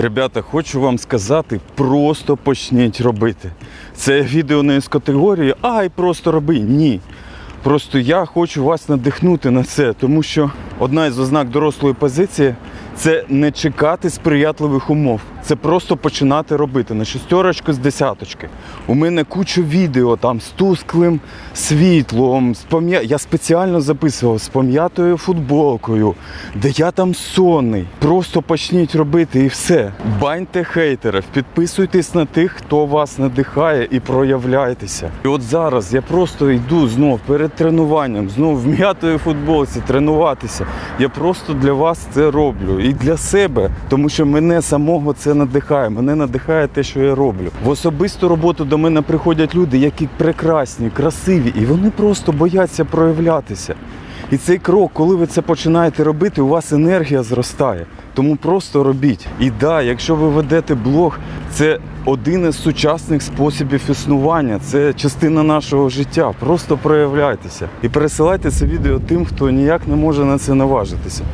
Ребята, хочу вам сказати, просто почніть робити. Це відео не з категорії Ай, просто роби. Ні. Просто я хочу вас надихнути на це, тому що одна із ознак дорослої позиції це не чекати сприятливих умов. Це просто починати робити на шестерочку з десяточки. У мене куча відео там з тусклим світлом, з пом'я... я спеціально записував з пом'ятою футболкою, де я там сонний. Просто почніть робити і все. Баньте хейтерів, підписуйтесь на тих, хто вас надихає і проявляйтеся. І от зараз я просто йду знов перед тренуванням, знов в м'ятої футболці тренуватися. Я просто для вас це роблю і для себе, тому що мене самого це надихає. Мене надихає те, що я роблю. В особисту роботу до мене приходять люди, які прекрасні, красиві, і вони просто бояться проявлятися. І цей крок, коли ви це починаєте робити, у вас енергія зростає. Тому просто робіть. І да, якщо ви ведете блог, це один із сучасних способів існування. Це частина нашого життя. Просто проявляйтеся і пересилайте це відео тим, хто ніяк не може на це наважитися.